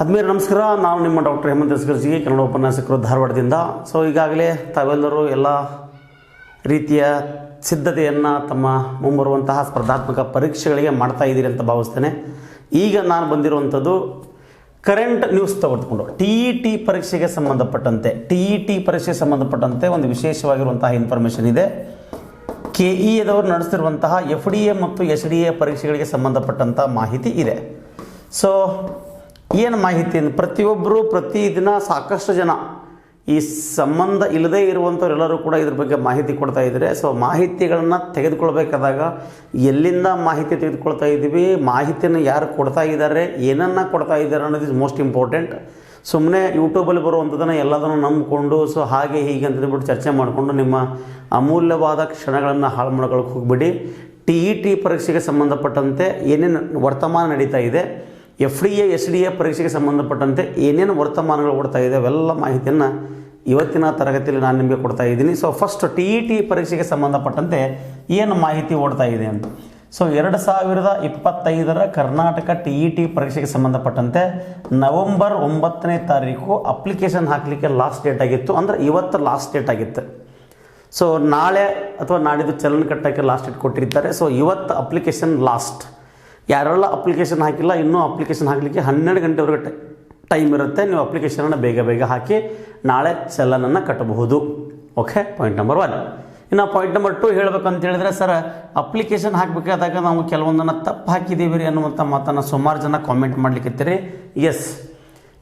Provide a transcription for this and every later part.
ಆದ್ಮೇಲೆ ನಮಸ್ಕಾರ. ನಾವು ನಿಮ್ಮ ಡಾಕ್ಟರ್ ಹೇಮಂತ್ ಎಸ್ಗರ್ಜಿ ಕನ್ನಡ ಉಪನ್ಯಾಸಕರು ಧಾರವಾಡದಿಂದ. ಸೊ ಈಗಾಗಲೇ ತಾವೆಲ್ಲರೂ ಎಲ್ಲ ರೀತಿಯ ಸಿದ್ಧತೆಯನ್ನು ತಮ್ಮ ಮುಂಬರುವಂತಹ ಸ್ಪರ್ಧಾತ್ಮಕ ಪರೀಕ್ಷೆಗಳಿಗೆ ಮಾಡ್ತಾ ಇದ್ದೀರಿ ಅಂತ ಭಾವಿಸ್ತೇನೆ. ಈಗ ನಾನು ಬಂದಿರುವಂಥದ್ದು ಕರೆಂಟ್ ನ್ಯೂಸ್ ತೆಗೆದುಕೊಂಡು ಟಿ ಇ ಟಿ ಪರೀಕ್ಷೆಗೆ ಸಂಬಂಧಪಟ್ಟಂತೆ ಟಿ ಇ ಟಿ ಪರೀಕ್ಷೆಗೆ ಸಂಬಂಧಪಟ್ಟಂತೆ ಒಂದು ವಿಶೇಷವಾಗಿರುವಂತಹ ಇನ್ಫಾರ್ಮೇಷನ್ ಇದೆ. ಕೆ ಇ ಎದವರು ನಡೆಸಿರುವಂತಹ ಎಫ್ ಡಿ ಎ ಮತ್ತು ಎಸ್ ಡಿ ಎ ಪರೀಕ್ಷೆಗಳಿಗೆ ಸಂಬಂಧಪಟ್ಟಂಥ ಮಾಹಿತಿ ಇದೆ. ಸೊ ಏನು ಮಾಹಿತಿ ಅಂದರೆ ಪ್ರತಿಯೊಬ್ಬರು ಪ್ರತಿದಿನ ಸಾಕಷ್ಟು ಜನ ಈ ಸಂಬಂಧ ಇಲ್ಲದೇ ಇರುವಂಥವರೆಲ್ಲರೂ ಕೂಡ ಇದ್ರ ಬಗ್ಗೆ ಮಾಹಿತಿ ಕೊಡ್ತಾ ಇದ್ದಾರೆ ಸೊ ಮಾಹಿತಿಗಳನ್ನು ತೆಗೆದುಕೊಳ್ಬೇಕಾದಾಗ ಎಲ್ಲಿಂದ ಮಾಹಿತಿ ತೆಗೆದುಕೊಳ್ತಾ ಇದ್ದೀವಿ, ಮಾಹಿತಿಯನ್ನು ಯಾರು ಕೊಡ್ತಾ ಇದ್ದಾರೆ, ಏನನ್ನು ಕೊಡ್ತಾ ಇದ್ದಾರೆ ಅನ್ನೋದು ಇಸ್ ಮೋಸ್ಟ್ ಇಂಪಾರ್ಟೆಂಟ್ ಸುಮ್ಮನೆ ಯೂಟ್ಯೂಬಲ್ಲಿ ಬರುವಂಥದ್ದನ್ನು ಎಲ್ಲದನ್ನು ನಂಬಿಕೊಂಡು ಸೊ ಹಾಗೆ ಹೀಗೆ ಅಂತ ಹೇಳ್ಬಿಟ್ಟು ಚರ್ಚೆ ಮಾಡಿಕೊಂಡು ನಿಮ್ಮ ಅಮೂಲ್ಯವಾದ ಕ್ಷಣಗಳನ್ನು ಹಾಳು ಮಾಡ್ಕೊಳ್ಳೋಕೆ ಹೋಗ್ಬಿಡಿ. ಟಿ ಇ ಟಿ ಪರೀಕ್ಷೆಗೆ ಸಂಬಂಧಪಟ್ಟಂತೆ ಏನೇನು ವರ್ತಮಾನ ನಡೀತಾ ಇದೆ F D A, S D A ಪರೀಕ್ಷೆಗೆ ಸಂಬಂಧಪಟ್ಟಂತೆ ಏನೇನು ವರ್ತಮಾನಗಳು ಕೊಡ್ತಾ ಇದೆ, ಅವೆಲ್ಲ ಮಾಹಿತಿಯನ್ನು ಇವತ್ತಿನ ತರಗತಿಯಲ್ಲಿ ನಾನು ನಿಮಗೆ ಕೊಡ್ತಾ ಇದ್ದೀನಿ. So first T E T ಪರೀಕ್ಷೆಗೆ ಸಂಬಂಧಪಟ್ಟಂತೆ ಏನು ಮಾಹಿತಿ ಓಡ್ತಾ ಇದೆ ಅಂತ. ಸೊ ಎರಡು ಸಾವಿರದ ಇಪ್ಪತ್ತೈದರ ಕರ್ನಾಟಕ ಟಿ ಇ ಟಿ ಪರೀಕ್ಷೆಗೆ ಸಂಬಂಧಪಟ್ಟಂತೆ ನವೆಂಬರ್ ಒಂಬತ್ತನೇ ತಾರೀಕು ಅಪ್ಲಿಕೇಶನ್ ಹಾಕಲಿಕ್ಕೆ ಲಾಸ್ಟ್ ಡೇಟ್ ಆಗಿತ್ತು. ಅಂದರೆ ಇವತ್ತು ಲಾಸ್ಟ್ ಡೇಟ್ ಆಗಿತ್ತು. ಸೊ ನಾಳೆ ಅಥವಾ ನಾಡಿದ್ದು ಚಲನ ಕಟ್ಟಕ್ಕೆ ಲಾಸ್ಟ್ ಡೇಟ್ ಕೊಟ್ಟಿರ್ತಾರೆ. ಸೊ ಇವತ್ತು ಅಪ್ಲಿಕೇಶನ್ ಲಾಸ್ಟ್ ಯಾರೆಲ್ಲ ಅಪ್ಲಿಕೇಶನ್ ಹಾಕಿಲ್ಲ, ಇನ್ನೂ ಅಪ್ಲಿಕೇಶನ್ ಹಾಕಲಿಕ್ಕೆ ಹನ್ನೆರಡು ಗಂಟೆವರೆಗೆ ಟೈಮ್ ಇರುತ್ತೆ. ನೀವು ಅಪ್ಲಿಕೇಶನನ್ನು ಬೇಗ ಬೇಗ ಹಾಕಿ ನಾಳೆ ಚಲನನ್ನು ಕಟ್ಟಬಹುದು. ಓಕೆ ಪಾಯಿಂಟ್ ನಂಬರ್ ಒನ್ ಇನ್ನು ಪಾಯಿಂಟ್ ನಂಬರ್ ಟು ಹೇಳಬೇಕಂತ ಹೇಳಿದ್ರೆ ಸರ್ ಅಪ್ಲಿಕೇಶನ್ ಹಾಕಬೇಕಾದಾಗ ನಾವು ಕೆಲವೊಂದನ್ನು ತಪ್ಪು ಹಾಕಿದ್ದೀವಿ ರೀ ಅನ್ನುವಂಥ ಮಾತನ್ನು ಸುಮಾರು ಜನ ಕಾಮೆಂಟ್ ಮಾಡಲಿಕ್ಕಿರ್ತೀರಿ ಎಸ್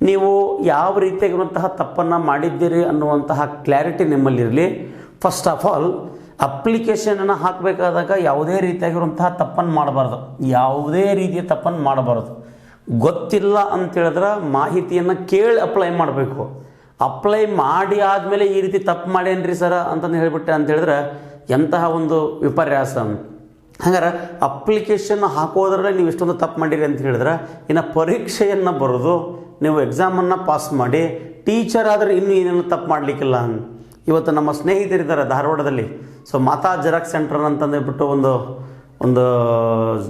ನೀವು ಯಾವ ರೀತಿಯಾಗಿರುವಂತಹ ತಪ್ಪನ್ನು ಮಾಡಿದ್ದೀರಿ ಅನ್ನುವಂತಹ ಕ್ಲಾರಿಟಿ ನಿಮ್ಮಲ್ಲಿರಲಿ. ಫಸ್ಟ್ ಆಫ್ ಆಲ್ ಅಪ್ಲಿಕೇಶನನ್ನು ಹಾಕಬೇಕಾದಾಗ ಯಾವುದೇ ರೀತಿಯಾಗಿರುವಂತಹ ತಪ್ಪನ್ನು ಮಾಡಬಾರ್ದು. ಯಾವುದೇ ರೀತಿಯ ತಪ್ಪನ್ನು ಮಾಡಬಾರ್ದು. ಗೊತ್ತಿಲ್ಲ ಅಂತ ಹೇಳಿದ್ರೆ ಮಾಹಿತಿಯನ್ನು ಕೇಳಿ ಅಪ್ಲೈ ಮಾಡಬೇಕು. ಅಪ್ಲೈ ಮಾಡಿ ಆದಮೇಲೆ ಈ ರೀತಿ ತಪ್ಪು ಮಾಡೇನ್ರಿ ಸರ ಅಂತಂದು ಹೇಳಿಬಿಟ್ಟೆ ಅಂತ ಹೇಳಿದ್ರೆ ಎಂತಹ ಒಂದು ವಿಪರ್ಯಾಸ. ಹಂಗಾರೆ ಅಪ್ಲಿಕೇಶನ್ ಹಾಕೋದ್ರಲ್ಲಿ ನೀವು ಇಷ್ಟೊಂದು ತಪ್ಪು ಮಾಡಿರಿ ಅಂತ ಹೇಳಿದ್ರೆ ಇನ್ನು ಪರೀಕ್ಷೆಯನ್ನು ಬರೆದು ನೀವು ಎಕ್ಸಾಮನ್ನು ಪಾಸ್ ಮಾಡಿ ಟೀಚರ್ ಆದರೆ ಇನ್ನೂ ಏನೇನು ತಪ್ಪು ಮಾಡಲಿಕ್ಕಿಲ್ಲ. ಇವತ್ತು ನಮ್ಮ ಸ್ನೇಹಿತರಿದ್ದಾರೆ ಧಾರವಾಡದಲ್ಲಿ. ಸೊ ಮಾತಾ ಜೆರಾಕ್ಸ್ ಸೆಂಟರ್ ಅಂತಂದೇಳ್ಬಿಟ್ಟು ಒಂದು ಒಂದು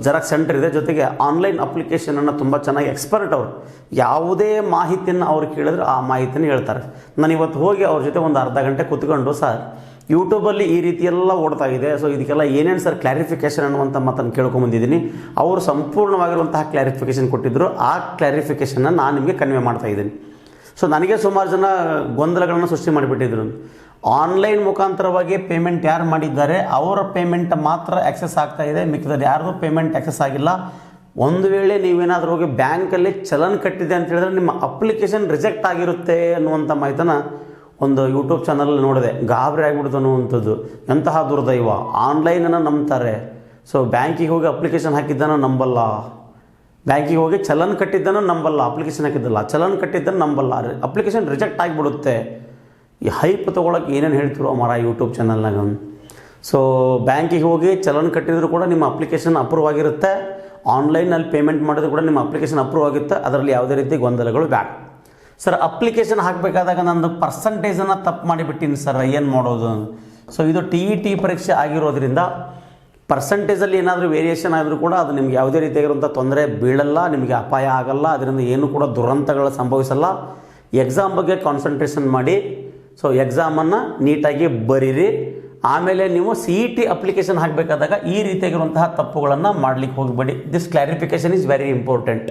ಜೆರಾಕ್ಸ್ ಸೆಂಟರ್ ಇದೆ. ಜೊತೆಗೆ ಆನ್ಲೈನ್ ಅಪ್ಲಿಕೇಶನನ್ನು ತುಂಬ ಚೆನ್ನಾಗಿ ಎಕ್ಸ್ಪರ್ಟ್ ಅವರು. ಯಾವುದೇ ಮಾಹಿತಿಯನ್ನು ಅವ್ರು ಕೇಳಿದ್ರೆ ಆ ಮಾಹಿತಿಯನ್ನು ಹೇಳ್ತಾರೆ. ನಾನು ಇವತ್ತು ಹೋಗಿ ಅವ್ರ ಜೊತೆ ಒಂದು ಅರ್ಧ ಗಂಟೆ ಕೂತ್ಕೊಂಡು, ಸರ್ ಯೂಟ್ಯೂಬಲ್ಲಿ ಈ ರೀತಿ ಎಲ್ಲ ಓಡ್ತಾ ಇದೆ. ಸೊ ಇದಕ್ಕೆಲ್ಲ ಏನೇನು ಸರ್ ಕ್ಲಾರಿಫಿಕೇಶನ್ ಅನ್ನುವಂಥ ಮಾತನ್ನು ಕೇಳ್ಕೊಂಬಂದಿದ್ದೀನಿ ಅವರು ಸಂಪೂರ್ಣವಾಗಿರುವಂತಹ ಕ್ಲಾರಿಫಿಕೇಶನ್ ಕೊಟ್ಟಿದ್ದರು ಆ ಕ್ಲಾರಿಫಿಕೇಶನ್ನ ನಾನು ನಿಮಗೆ ಕನ್ವೆ ಮಾಡ್ತಾ ಇದ್ದೀನಿ. ಸೊ ನನಗೆ ಸುಮಾರು ಜನ ಗೊಂದಲಗಳನ್ನು ಸೃಷ್ಟಿ ಮಾಡಿಬಿಟ್ಟಿದ್ರು. ಆನ್ಲೈನ್ ಮುಖಾಂತರವಾಗಿ ಪೇಮೆಂಟ್ ಯಾರು ಮಾಡಿದ್ದಾರೆ, ಅವರ ಪೇಮೆಂಟ್ ಮಾತ್ರ ಆಕ್ಸೆಸ್ ಆಗ್ತಾ ಇದೆ. ಮಿಕ್ಕಿದ್ರೆ ಯಾರ್ದು ಪೇಮೆಂಟ್ ಆಕ್ಸೆಸ್ ಆಗಿಲ್ಲ. ಒಂದು ವೇಳೆ ನೀವೇನಾದರೂ ಹೋಗಿ ಬ್ಯಾಂಕಲ್ಲಿ ಚಲನ್ ಕಟ್ಟಿದೆ ಅಂತ ಹೇಳಿದ್ರೆ ನಿಮ್ಮ ಅಪ್ಲಿಕೇಶನ್ ರಿಜೆಕ್ಟ್ ಆಗಿರುತ್ತೆ ಅನ್ನುವಂಥ ಮಾಹಿತಿನ ಒಂದು ಯೂಟ್ಯೂಬ್ ಚಾನಲಲ್ಲಿ ನೋಡಿದೆ. ಗಾಬರಿ ಆಗಿಬಿಡ್ತು ಅನ್ನುವಂಥದ್ದು. ಎಂತಹ ದುರ್ದೈವ. ಆನ್ಲೈನನ್ನು ನಂಬ್ತಾರೆ. ಸೊ ಬ್ಯಾಂಕಿಗೆ ಹೋಗಿ ಅಪ್ಲಿಕೇಶನ್ ಹಾಕಿದ್ದನ್ನು ನಂಬಲ್ಲ. ಬ್ಯಾಂಕಿಗೆ ಹೋಗಿ ಚಲನ್ ಕಟ್ಟಿದ್ದನ್ನು ನಂಬಲ್ಲ. ಅಪ್ಲಿಕೇಶನ್ ಹಾಕಿದ್ದಲ್ಲ. ಚಲನ್ ಕಟ್ಟಿದ್ದನ್ನು ನಂಬಲ್ಲ. ಅಪ್ಲಿಕೇಶನ್ ರಿಜೆಕ್ಟ್ ಆಗಿಬಿಡುತ್ತೆ. ಈ ಹೈಪ್ ತೊಗೊಳಕ್ಕೆ ಏನೇನು ಹೇಳ್ತಿರೋ ಮರ ಯೂಟ್ಯೂಬ್ ಚಾನಲ್ನಾಗ ಸೊ ಬ್ಯಾಂಕಿಗೆ ಹೋಗಿ ಚಲನ್ ಕಟ್ಟಿದ್ರು ಕೂಡ ನಿಮ್ಮ ಅಪ್ಲಿಕೇಶನ್ ಅಪ್ರೂವ್ ಆಗಿರುತ್ತೆ. ಆನ್ಲೈನಲ್ಲಿ ಪೇಮೆಂಟ್ ಮಾಡಿದ್ರು ಕೂಡ ನಿಮ್ಮ ಅಪ್ಲಿಕೇಶನ್ ಅಪ್ರೂವ್ ಆಗುತ್ತೆ ಅದರಲ್ಲಿ ಯಾವುದೇ ರೀತಿ ಗೊಂದಲಗಳು ಬ್ಯಾಡ ಸರ್ ಅಪ್ಲಿಕೇಶನ್ ಹಾಕಬೇಕಾದಾಗ ನಂದು ಪರ್ಸಂಟೇಜನ್ನು ತಪ್ಪು ಮಾಡಿಬಿಟ್ಟಿನಿ ಸರ್ ಏನು ಮಾಡೋದು? ಸೊ ಇದು ಟಿ ಇ ಟಿ ಪರೀಕ್ಷೆ ಆಗಿರೋದ್ರಿಂದ ಪರ್ಸಂಟೇಜಲ್ಲಿ ಏನಾದರೂ ವೇರಿಯೇಷನ್ ಆದರೂ ಕೂಡ ಅದು ನಿಮ್ಗೆ ಯಾವುದೇ ರೀತಿಯಾಗಿರುವಂಥ ತೊಂದರೆ ಬೀಳಲ್ಲ, ನಿಮಗೆ ಅಪಾಯ ಆಗಲ್ಲ, ಅದರಿಂದ ಏನು ಕೂಡ ದುರಂತಗಳು ಸಂಭವಿಸಲ್ಲ. ಎಕ್ಸಾಮ್ ಬಗ್ಗೆ ಕಾನ್ಸಂಟ್ರೇಷನ್ ಮಾಡಿ. ಸೊ ಎಕ್ಸಾಮನ್ನು ನೀಟಾಗಿ ಬರೀರಿ. ಆಮೇಲೆ ನೀವು ಸಿ ಇ ಟಿ ಅಪ್ಲಿಕೇಶನ್ ಹಾಕಬೇಕಾದಾಗ ಈ ರೀತಿಯಾಗಿರುವಂತಹ ತಪ್ಪುಗಳನ್ನು ಮಾಡಲಿಕ್ಕೆ ಹೋಗಬೇಡಿ. This clarification is very important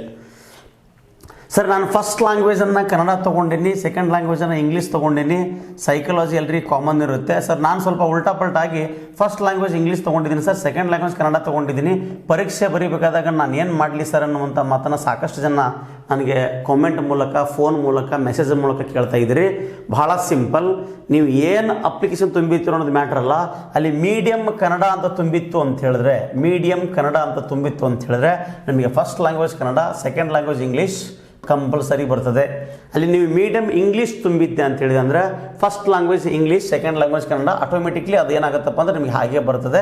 sir ನಾನು ಫಸ್ಟ್ ಲ್ಯಾಂಗ್ವೇಜನ್ನು ಕನ್ನಡ ತೊಗೊಂಡಿನಿ ಸೆಕೆಂಡ್ ಲ್ಯಾಂಗ್ವೇಜನ್ನು ಇಂಗ್ಲೀಷ್ ತೊಗೊಂಡಿನಿ. ಸೈಕಾಲಜಿ ಎಲ್ರಿ ಕಾಮನ್ ಇರುತ್ತೆ. ಸರ್ ನಾನು ಸ್ವಲ್ಪ ಉಲ್ಟಾ ಪಲ್ಟಾಗಿ ಫಸ್ಟ್ ಲ್ಯಾಂಗ್ವೇಜ್ ಇಂಗ್ಲೀಷ್ ತೊಗೊಂಡಿದ್ದೀನಿ ಸರ್ ಸೆಕೆಂಡ್ ಲ್ಯಾಂಗ್ವೇಜ್ ಕನ್ನಡ ತೊಗೊಂಡಿದ್ದೀನಿ ಪರೀಕ್ಷೆ ಬರೀಬೇಕಾದಾಗ ನಾನು ಏನು ಮಾಡಲಿ ಸರ್ ಅನ್ನುವಂಥ ಮಾತನ್ನು ಸಾಕಷ್ಟು ಜನ ನನಗೆ ಕಾಮೆಂಟ್ ಮೂಲಕ ಫೋನ್ ಮೂಲಕ ಮೆಸೇಜ್ ಮೂಲಕ ಕೇಳ್ತಾ ಇದ್ದೀರಿ. ಭಾಳ ಸಿಂಪಲ್ ನೀವು ಏನು ಅಪ್ಲಿಕೇಶನ್ ತುಂಬಿತ್ತು ಅನ್ನೋದು ಮ್ಯಾಟ್ರ್ ಅಲ್ಲ. ಅಲ್ಲಿ ಮೀಡಿಯಮ್ ಕನ್ನಡ ಅಂತ ತುಂಬಿತ್ತು ಅಂತ ಹೇಳಿದ್ರೆ ಮೀಡಿಯಮ್ ಕನ್ನಡ ಅಂತ ತುಂಬಿತ್ತು ಅಂತ ಹೇಳಿದ್ರೆ, ನಿಮಗೆ first language Kannada second language English compulsory ಬರ್ತದೆ. ಅಲ್ಲಿ ನೀವು ಮೀಡಿಯಮ್ ಇಂಗ್ಲೀಷ್ ತುಂಬಿದ್ದೆ ಅಂತ ಅಂದರೆ first language English second language Kannada automatically ಅದು ಏನಾಗುತ್ತಪ್ಪ ಅಂದರೆ ನಿಮಗೆ ಹಾಗೆ ಬರ್ತದೆ.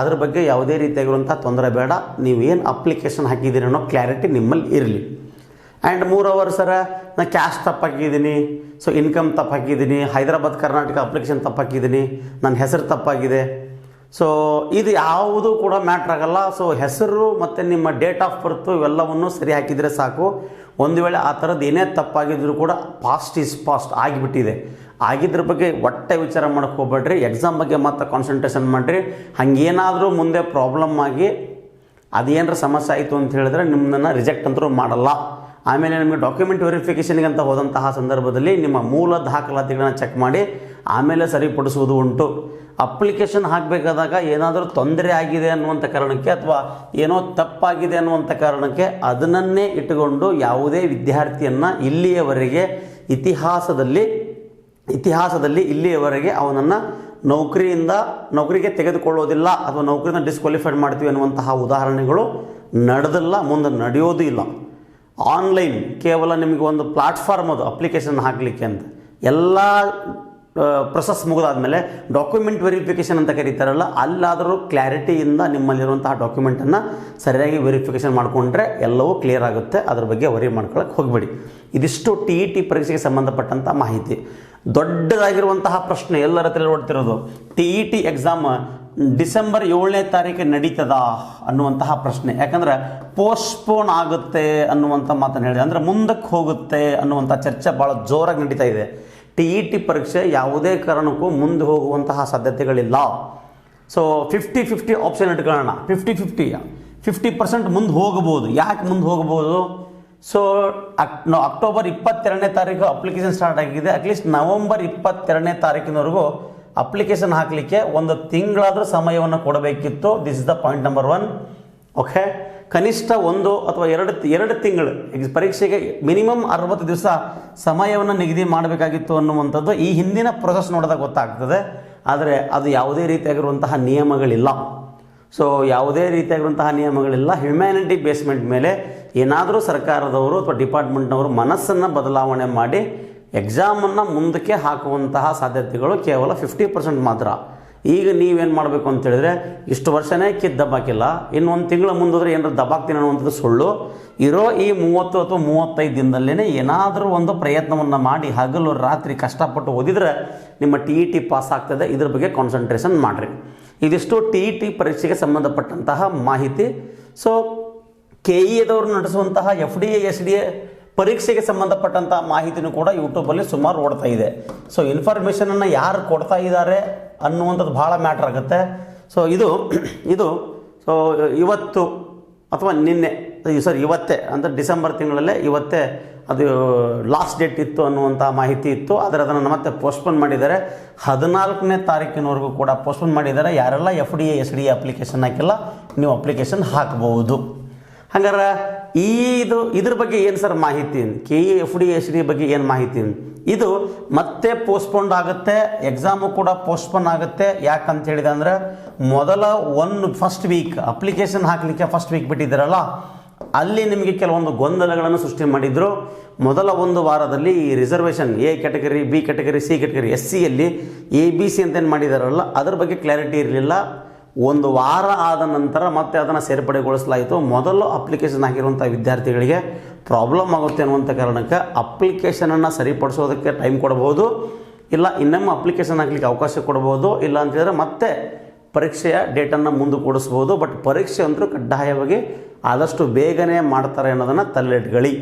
ಅದ್ರ ಬಗ್ಗೆ ಯಾವುದೇ ರೀತಿಯಾಗಿರುವಂಥ ತೊಂದರೆ ಬೇಡ. ನೀವು ಏನು ಅಪ್ಲಿಕೇಶನ್ ಹಾಕಿದ್ದೀರಿ ಅನ್ನೋ ಕ್ಲಾರಿಟಿ ನಿಮ್ಮಲ್ಲಿ ಇರಲಿ. ಆ್ಯಂಡ್ ಮೂರ್ ಅವರ್ ಸರ ನಾನು ಕ್ಯಾಶ್ ತಪ್ಪಾಕಿದ್ದೀನಿ ಸೊ ಇನ್ಕಮ್ ತಪ್ಪಾಕಿದ್ದೀನಿ ಹೈದರಾಬಾದ್, ಕರ್ನಾಟಕ ಅಪ್ಲಿಕೇಶನ್ ತಪ್ಪಾಕಿದ್ದೀನಿ ನನ್ನ ಹೆಸರು ತಪ್ಪಾಗಿದೆ ಸೊ ಇದು ಯಾವುದು ಕೂಡ ಮ್ಯಾಟ್ರ್ ಆಗಲ್ಲ. ಸೊ ಹೆಸರು ಮತ್ತು ನಿಮ್ಮ ಡೇಟ್ ಆಫ್ ಬರ್ತು ಇವೆಲ್ಲವನ್ನು ಸರಿ ಹಾಕಿದರೆ ಸಾಕು. ಒಂದು ವೇಳೆ ಆ ಥರದ್ದು ಏನೇ ತಪ್ಪಾಗಿದ್ದರೂ ಕೂಡ ಪಾಸ್ಟ್ ಈಸ್ ಪಾಸ್ಟ್ ಆಗಿಬಿಟ್ಟಿದೆ. ಆಗಿದ್ದರ ಬಗ್ಗೆ ಒಟ್ಟೆ ವಿಚಾರ ಮಾಡೋಕ್ಕೆ ಹೋಗ್ಬೇಡ್ರಿ ಎಕ್ಸಾಮ್ ಬಗ್ಗೆ ಮಾತ್ರ ಕಾನ್ಸಂಟ್ರೇಷನ್ ಮಾಡಿರಿ. ಹಾಗೇನಾದರೂ ಮುಂದೆ ಪ್ರಾಬ್ಲಮ್ ಆಗಿ ಅದೇನರ ಸಮಸ್ಯೆ ಆಯಿತು ಅಂತ ಹೇಳಿದ್ರೆ ನಿಮ್ಮನ್ನು ರಿಜೆಕ್ಟ್ ಅಂತರೂ ಮಾಡಲ್ಲ. ಆಮೇಲೆ ನಿಮಗೆ ಡಾಕ್ಯುಮೆಂಟ್ ವೆರಿಫಿಕೇಷನ್ಗೆ ಅಂತ ಹೋದಂತಹ ಸಂದರ್ಭದಲ್ಲಿ ನಿಮ್ಮ ಮೂಲ ದಾಖಲಾತಿಗಳನ್ನ ಚೆಕ್ ಮಾಡಿ, ಆಮೇಲೆ ಸರಿಪಡಿಸುವುದು ಉಂಟು. ಅಪ್ಲಿಕೇಶನ್ ಹಾಕಬೇಕಾದಾಗ ಏನಾದರೂ ತೊಂದರೆ ಆಗಿದೆ ಅನ್ನುವಂಥ ಕಾರಣಕ್ಕೆ ಅಥವಾ ಏನೋ ತಪ್ಪಾಗಿದೆ ಅನ್ನುವಂಥ ಕಾರಣಕ್ಕೆ ಅದನ್ನೇ ಇಟ್ಟುಕೊಂಡು ಯಾವುದೇ ವಿದ್ಯಾರ್ಥಿಯನ್ನು ಇಲ್ಲಿಯವರೆಗೆ ಇತಿಹಾಸದಲ್ಲಿ ಇತಿಹಾಸದಲ್ಲಿ ಇಲ್ಲಿಯವರೆಗೆ ಅವನನ್ನು ನೌಕರಿಯಿಂದ, ನೌಕರಿಗೆ ತೆಗೆದುಕೊಳ್ಳೋದಿಲ್ಲ ಅಥವಾ ನೌಕರಿನ ಡಿಸ್ಕ್ವಾಲಿಫೈಡ್ ಮಾಡ್ತೀವಿ ಅನ್ನುವಂತಹ ಉದಾಹರಣೆಗಳು ನಡೆದಲ್ಲ, ಮುಂದೆ ನಡೆಯೋದು ಇಲ್ಲ. ಆನ್ಲೈನ್ ಕೇವಲ ನಿಮಗೆ ಒಂದು ಪ್ಲಾಟ್ಫಾರ್ಮ್ ಅದು ಅಪ್ಲಿಕೇಶನ್ ಹಾಕಲಿಕ್ಕೆ ಅಂತ. ಎಲ್ಲ ಪ್ರೊಸೆಸ್ ಮುಗಿದಾದ್ಮೇಲೆ ಡಾಕ್ಯುಮೆಂಟ್ ವೆರಿಫಿಕೇಷನ್ ಅಂತ ಕರೀತಾರಲ್ಲ, ಅಲ್ಲಾದರೂ ಕ್ಲಾರಿಟಿಯಿಂದ ನಿಮ್ಮಲ್ಲಿರುವಂತಹ ಡಾಕ್ಯುಮೆಂಟನ್ನು ಸರಿಯಾಗಿ ವೆರಿಫಿಕೇಷನ್ ಮಾಡಿಕೊಂಡ್ರೆ ಎಲ್ಲವೂ ಕ್ಲಿಯರ್ ಆಗುತ್ತೆ. ಅದ್ರ ಬಗ್ಗೆ ವರಿ ಮಾಡ್ಕೊಳಕ್ಕೆ ಹೋಗಬೇಡಿ. ಇದಿಷ್ಟು ಟಿ ಇ ಟಿ ಪರೀಕ್ಷೆಗೆ ಸಂಬಂಧಪಟ್ಟಂಥ ಮಾಹಿತಿ. ದೊಡ್ಡದಾಗಿರುವಂತಹ ಪ್ರಶ್ನೆ ಎಲ್ಲರ ಹತ್ರ ಓಡ್ತಿರೋದು T E T exam December ಏಳನೇ ತಾರೀಕು ನಡೀತದಾ ಅನ್ನುವಂತಹ ಪ್ರಶ್ನೆ. ಯಾಕಂದ್ರೆ ಪೋಸ್ಟ್ಪೋನ್ ಆಗುತ್ತೆ ಅನ್ನುವಂಥ ಮಾತನ್ನು ಹೇಳಿದೆ. ಅಂದರೆ ಮುಂದಕ್ಕೆ ಹೋಗುತ್ತೆ ಅನ್ನುವಂಥ ಚರ್ಚೆ ಭಾಳ ಜೋರಾಗಿ ನಡೀತಾ ಇದೆ. ಟಿ ಇ ಟಿ ಪರೀಕ್ಷೆ ಯಾವುದೇ ಕಾರಣಕ್ಕೂ ಮುಂದೆ ಹೋಗುವಂತಹ ಸಾಧ್ಯತೆಗಳಿಲ್ಲ. ಸೊ ಫಿಫ್ಟಿ ಫಿಫ್ಟಿ ಆಪ್ಷನ್ ಇಟ್ಕೊಳ್ಳೋಣ. ಫಿಫ್ಟಿ ಫಿಫ್ಟಿ ಫಿಫ್ಟಿ ಪರ್ಸೆಂಟ್ ಮುಂದೆ ಹೋಗಬಹುದು ಯಾಕೆ ಮುಂದೆ ಹೋಗಬಹುದು ಸೊ ಅಕ್ ಅಕ್ಟೋಬರ್ ಇಪ್ಪತ್ತೆರಡನೇ ತಾರೀಕು ಅಪ್ಲಿಕೇಶನ್ ಸ್ಟಾರ್ಟ್ ಆಗಿದೆ. ಅಟ್ಲೀಸ್ಟ್ ನವಂಬರ್ ಇಪ್ಪತ್ತೆರಡನೇ ತಾರೀಕಿನವರೆಗೂ ಅಪ್ಲಿಕೇಶನ್ ಹಾಕಲಿಕ್ಕೆ ಒಂದು ತಿಂಗಳಾದರೂ ಸಮಯವನ್ನು ಕೊಡಬೇಕಿತ್ತು. This is the point number one okay ಕನಿಷ್ಠ ಒಂದು ಅಥವಾ ಎರಡು ಎರಡು ತಿಂಗಳು ಪರೀಕ್ಷೆಗೆ ಮಿನಿಮಮ್ ಅರವತ್ತು ದಿವಸ ಸಮಯವನ್ನು ನಿಗದಿ ಮಾಡಬೇಕಾಗಿತ್ತು ಅನ್ನುವಂಥದ್ದು ಈ ಹಿಂದಿನ ಪ್ರೊಸೆಸ್ ನೋಡಿದಾಗ ಗೊತ್ತಾಗ್ತದೆ. ಆದರೆ ಅದು ಯಾವುದೇ ರೀತಿಯಾಗಿರುವಂತಹ ನಿಯಮಗಳಿಲ್ಲ. ಸೊ ಯಾವುದೇ ರೀತಿಯಾಗಿರುವಂತಹ ನಿಯಮಗಳಿಲ್ಲ. ಹ್ಯುಮ್ಯಾನಿಟಿ ಬೇಸ್ಮೆಂಟ್ ಮೇಲೆ ಏನಾದರೂ ಸರ್ಕಾರದವರು ಅಥವಾ ಡಿಪಾರ್ಟ್ಮೆಂಟ್ನವರು ಮನಸ್ಸನ್ನು ಬದಲಾವಣೆ ಮಾಡಿ ಎಕ್ಸಾಮನ್ನು ಮುಂದಕ್ಕೆ ಹಾಕುವಂತಹ ಸಾಧ್ಯತೆಗಳು ಕೇವಲ ಫಿಫ್ಟಿ ಪರ್ಸೆಂಟ್ ಮಾತ್ರ. ಈಗ ನೀವೇನು ಮಾಡಬೇಕು ಅಂತ ಹೇಳಿದ್ರೆ, ಇಷ್ಟು ವರ್ಷನೇ ಕಿದ್ದು ದಬ್ಬಾಕಿಲ್ಲ. ಇನ್ನು ಒಂದು ತಿಂಗಳ ಮುಂದೋದ್ರೆ ಏನಾದ್ರು ದಬ್ಬಾಕ್ತೀನಿ ಅನ್ನುವಂಥದ್ದು ಸುಳ್ಳು. ಇರೋ ಈ ಮೂವತ್ತು ಅಥವಾ ಮೂವತ್ತೈದು ದಿನದಲ್ಲೇ ಏನಾದರೂ ಒಂದು ಪ್ರಯತ್ನವನ್ನು ಮಾಡಿ ಹಗಲು ರಾತ್ರಿ ಕಷ್ಟಪಟ್ಟು ಓದಿದ್ರೆ ನಿಮ್ಮ ಟಿ ಇ ಟಿ ಪಾಸ್ ಆಗ್ತದೆ. ಇದ್ರ ಬಗ್ಗೆ ಕಾನ್ಸಂಟ್ರೇಷನ್ ಮಾಡಿರಿ. ಇದಿಷ್ಟು ಟಿ ಇ ಟಿ ಪರೀಕ್ಷೆಗೆ ಸಂಬಂಧಪಟ್ಟಂತಹ ಮಾಹಿತಿ. ಸೊ ಕೆ ಇ ಎದವರು ನಡೆಸುವಂತಹ F D A S D A ಪರೀಕ್ಷೆಗೆ ಸಂಬಂಧಪಟ್ಟಂಥ ಮಾಹಿತಿನೂ ಕೂಡ ಯೂಟ್ಯೂಬಲ್ಲಿ ಸುಮಾರು ಓಡ್ತಾ ಇದೆ. ಸೊ ಇನ್ಫಾರ್ಮೇಷನನ್ನು ಯಾರು ಕೊಡ್ತಾ ಇದ್ದಾರೆ? ಅನ್ನುವಂಥದ್ದು ಭಾಳ ಮ್ಯಾಟ್ರ್ ಆಗುತ್ತೆ. ಸೊ ಇದು ಇದು ಸೊ ಇವತ್ತು ಅಥವಾ ನಿನ್ನೆ ಸರಿ ಇವತ್ತೇ ಅಂದರೆ ಡಿಸೆಂಬರ್ ತಿಂಗಳಲ್ಲೇ ಇವತ್ತೇ ಅದು ಲಾಸ್ಟ್ ಡೇಟ್ ಇತ್ತು ಅನ್ನುವಂಥ ಮಾಹಿತಿ ಇತ್ತು. ಆದರೆ ಅದನ್ನು ಮತ್ತೆ ಪೋಸ್ಟ್ಪೋನ್ ಮಾಡಿದ್ದಾರೆ. ಹದಿನಾಲ್ಕನೇ ತಾರೀಕಿನವರೆಗೂ ಕೂಡ ಪೋಸ್ಟ್ಪೋನ್ ಮಾಡಿದ್ದಾರೆ. ಯಾರೆಲ್ಲ F D A S D A application ಹಾಕಿಲ್ಲ, ನೀವು ಅಪ್ಲಿಕೇಶನ್ ಹಾಕಬಹುದು ಹಾಗಾರೆ, ಈ ಇದು, ಇದ್ರ ಬಗ್ಗೆ ಏನು ಸರ್ ಮಾಹಿತಿ? K E F D S D ಬಗ್ಗೆ ಏನು ಮಾಹಿತಿ? ಇದು ಮತ್ತೆ ಪೋಸ್ಟ್ಪೋಂಡ್ ಆಗುತ್ತೆ ಎಕ್ಸಾಮು ಕೂಡ ಪೋಸ್ಟ್ಪೋನ್ ಆಗುತ್ತೆ. ಯಾಕಂತ ಹೇಳಿದೆ ಅಂದರೆ ಮೊದಲ ಒನ್ ಫಸ್ಟ್ ವೀಕ್ ಅಪ್ಲಿಕೇಶನ್ ಹಾಕಲಿಕ್ಕೆ ಫಸ್ಟ್ ವೀಕ್ ಬಿಟ್ಟಿದ್ದೀರಲ್ಲ, ಅಲ್ಲಿ ನಿಮಗೆ ಕೆಲವೊಂದು ಗೊಂದಲಗಳನ್ನು ಸೃಷ್ಟಿ ಮಾಡಿದ್ರು. ಮೊದಲ ಒಂದು ವಾರದಲ್ಲಿ ಈ reservation A category B category C category S ಸಿಯಲ್ಲಿ ಎ, ಬಿ, ಸಿ ಅಂತ ಏನು ಮಾಡಿದಾರಲ್ಲ, ಅದ್ರ ಬಗ್ಗೆ ಕ್ಲಾರಿಟಿ ಇರಲಿಲ್ಲ. ಒಂದು ವಾರ ಆದ ನಂತರ ಮತ್ತೆ ಅದನ್ನು ಸೇರ್ಪಡೆಗೊಳಿಸಲಾಯಿತು. ಮೊದಲು ಅಪ್ಲಿಕೇಶನ್ ಹಾಕಿರುವಂಥ ವಿದ್ಯಾರ್ಥಿಗಳಿಗೆ ಪ್ರಾಬ್ಲಮ್ ಆಗುತ್ತೆ ಅನ್ನುವಂಥ ಕಾರಣಕ್ಕೆ ಅಪ್ಲಿಕೇಶನನ್ನು ಸರಿಪಡಿಸೋದಕ್ಕೆ ಟೈಮ್ ಕೊಡಬಹುದು ಇಲ್ಲ, ಇನ್ನೊಮ್ಮೆ ಅಪ್ಲಿಕೇಶನ್ ಹಾಕ್ಲಿಕ್ಕೆ ಅವಕಾಶ ಕೊಡಬಹುದು ಇಲ್ಲ ಅಂತ ಹೇಳಿದ್ರೆ ಮತ್ತೆ ಪರೀಕ್ಷೆಯ ಡೇಟನ್ನು ಮುಂದೂಡಿಸ್ಬೋದು ಬಟ್ ಪರೀಕ್ಷೆ ಅಂತೂ ಕಡ್ಡಾಯವಾಗಿ ಆದಷ್ಟು ಬೇಗನೆ ಮಾಡ್ತಾರೆ ಅನ್ನೋದನ್ನು ತಲೆಟ್ಗಳಿ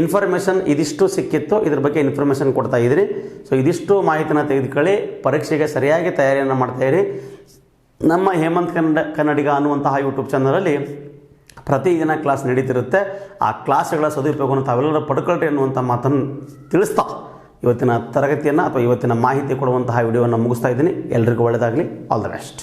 ಇನ್ಫಾರ್ಮೇಷನ್ ಇದಿಷ್ಟು ಸಿಕ್ಕಿತ್ತು. ಇದ್ರ ಬಗ್ಗೆ ಇನ್ಫಾರ್ಮೇಷನ್ ಕೊಡ್ತಾ ಇದ್ದೀರಿ ಸೊ ಇದಿಷ್ಟು ಮಾಹಿತಿನ ತೆಗೆದುಕೊಳ್ಳಿ. ಪರೀಕ್ಷೆಗೆ ಸರಿಯಾಗಿ ತಯಾರಿಯನ್ನು ಮಾಡ್ತಾಯಿರಿ ನಮ್ಮ ಹೇಮಂತ್ ಕನ್ನಡ ಕನ್ನಡಿಗ ಅನ್ನುವಂತಹ ಯೂಟ್ಯೂಬ್ ಚಾನಲಲ್ಲಿ ಪ್ರತಿದಿನ ಕ್ಲಾಸ್ ನಡೀತಿರುತ್ತೆ. ಆ ಕ್ಲಾಸ್ಗಳ ಸದುಪಯೋಗವನ್ನು ತಾವೆಲ್ಲರೂ ಪಡ್ಕೊಳ್ರಿ ಅನ್ನುವಂಥ ಮಾತನ್ನು ತಿಳಿಸ್ತಾ ಇವತ್ತಿನ ತರಗತಿಯನ್ನು ಅಥವಾ ಇವತ್ತಿನ ಮಾಹಿತಿ ಕೊಡುವಂತಹ ವಿಡಿಯೋವನ್ನು ಮುಗಿಸ್ತಾ ಇದ್ದೀನಿ. ಎಲ್ರಿಗೂ ಒಳ್ಳೆಯದಾಗಲಿ ಆಲ್ ದ ಬೆಸ್ಟ್